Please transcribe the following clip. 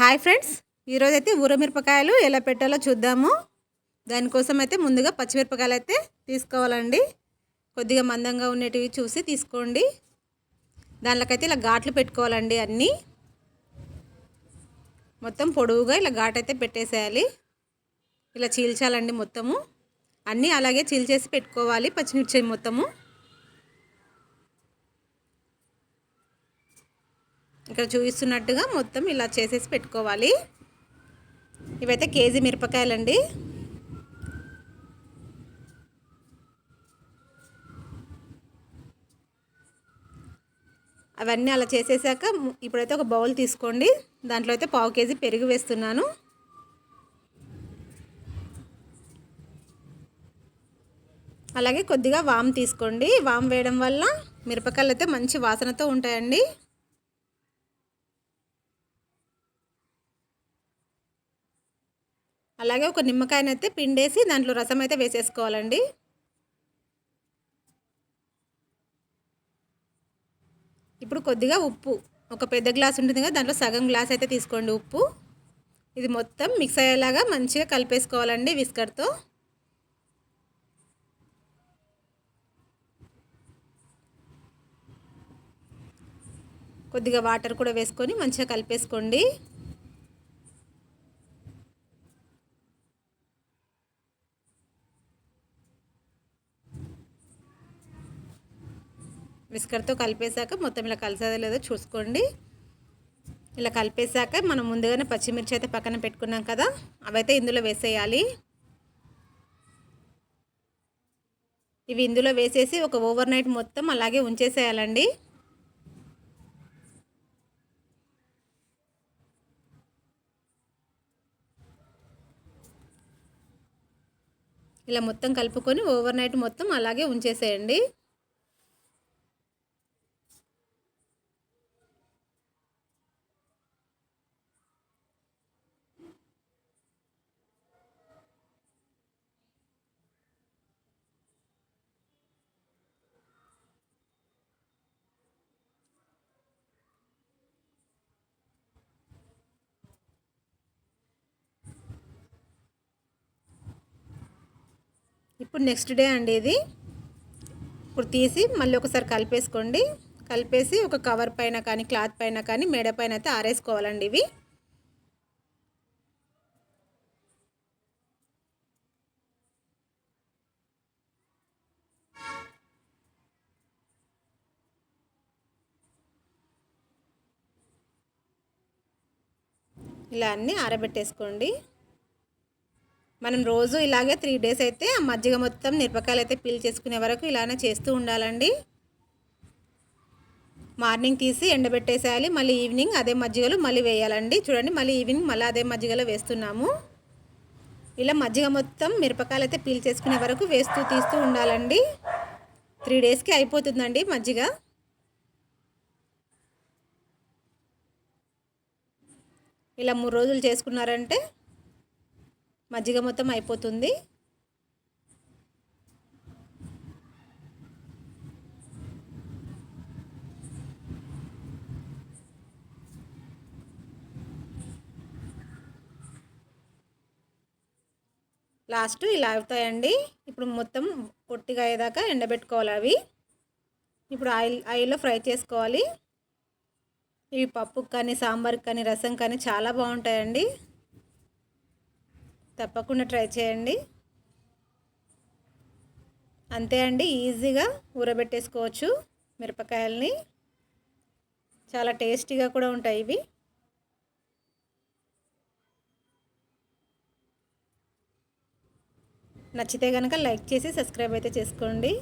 Hi friends ఈరోజైతే అయితే ఊరమిరపకాయలు ఎలా పెట్టాలో చూద్దాము. దానికోసం అయితే ముందుగా పచ్చిమిరపకాయలు అయితే తీసుకోవాలండి. కొద్దిగా మందంగా ఉండేటివి చూసి తీసుకోండి. దానిలోకైతే ఇలా ఘాట్లు పెట్టుకోవాలండి అన్నీ. మొత్తం పొడవుగా ఇలా ఘాట్ అయితే పెట్టేసేయాలి. ఇలా చీల్చాలండి మొత్తము. అన్నీ అలాగే చీల్చేసి పెట్టుకోవాలి పచ్చిమిర్చి మొత్తము. ఇక్కడ చూపిస్తున్నట్టుగా మొత్తం ఇలా చేసేసి పెట్టుకోవాలి. ఇవైతే కేజీ మిరపకాయలండి. అవన్నీ అలా చేసేసాక ఇప్పుడైతే ఒక బౌల్ తీసుకోండి. దాంట్లో అయితే పావు కేజీ పెరుగు వేస్తున్నాను. అలాగే కొద్దిగా వామ్ తీసుకోండి. వామ్ వేయడం వల్ల మిరపకాయలు అయితే మంచి వాసనతో ఉంటాయండి. అలాగే ఒక నిమ్మకాయనైతే పిండేసి దాంట్లో రసం అయితే వేసేసుకోవాలండి. ఇప్పుడు కొద్దిగా ఉప్పు ఒక పెద్ద గ్లాస్ ఉంటుంది కదా దాంట్లో సగం గ్లాస్ అయితే తీసుకోండి ఉప్పు. ఇది మొత్తం మిక్స్ అయ్యేలాగా మంచిగా కలిపేసుకోవాలండి విస్కర్తో. కొద్దిగా వాటర్ కూడా వేసుకొని మంచిగా కలిపేసుకోండి. విస్కర్తో కలిపేశాక మొత్తం ఇలా కలిసేదో లేదో చూసుకోండి. ఇలా కలిపేశాక మనం ముందుగానే పచ్చిమిర్చి అయితే పక్కన పెట్టుకున్నాం కదా అవైతే ఇందులో వేసేయాలి. ఇవి ఇందులో వేసేసి ఒక ఓవర్ నైట్ మొత్తం అలాగే ఉంచేసేయాలండి. ఇలా మొత్తం కలుపుకొని ఓవర్ నైట్ మొత్తం అలాగే ఉంచేసేయండి. ఇప్పుడు నెక్స్ట్ డే అండి ఇది. ఇప్పుడు తీసి మళ్ళీ ఒకసారి కలిపేసుకోండి. కలిపేసి ఒక కవర్ పైన కానీ క్లాత్ పైన కానీ మేడ పైన అయితే ఆరేసుకోవాలండి ఇవి. ఇలా అన్నీ ఆరబెట్టేసుకోండి. మనం రోజు ఇలాగే త్రీ డేస్ అయితే ఆ మజ్జిగ మొత్తం మిరపకాయలు అయితే పీల్ చేసుకునే వరకు ఇలానే చేస్తూ ఉండాలండి. మార్నింగ్ తీసి ఎండబెట్టేసేయాలి మళ్ళీ ఈవినింగ్ అదే మజ్జిగలో మళ్ళీ వేయాలండి. చూడండి మళ్ళీ ఈవినింగ్ మళ్ళీ అదే మజ్జిగలో వేస్తున్నాము. ఇలా మజ్జిగ మొత్తం మిరపకాయలు అయితే పీల్ చేసుకునే వరకు వేస్తూ తీస్తూ ఉండాలండి. త్రీ డేస్కి అయిపోతుందండి మజ్జిగ. ఇలా మూడు రోజులు చేసుకున్నారంటే మజ్జిగ మొత్తం అయిపోతుంది. లాస్ట్ ఇలా అవుతాయండి. ఇప్పుడు మొత్తం పొట్టిగా అయ్యేదాకా ఎండబెట్టుకోవాలి అవి. ఇప్పుడు ఆయిల్ ఆయిల్లో ఫ్రై చేసుకోవాలి. ఇవి పప్పుకి కానీ సాంబార్కి కానీ రసం కానీ చాలా బాగుంటాయండి. తప్పకుండా ట్రై చేయండి. అంతే అండి ఈజీగా ఊరబెట్టేసుకోవచ్చు మిరపకాయలని. చాలా టేస్టీగా కూడా ఉంటాయి ఇవి. నచ్చితే కనుక లైక్ చేసి సబ్స్క్రైబ్ అయితే చేసుకోండి.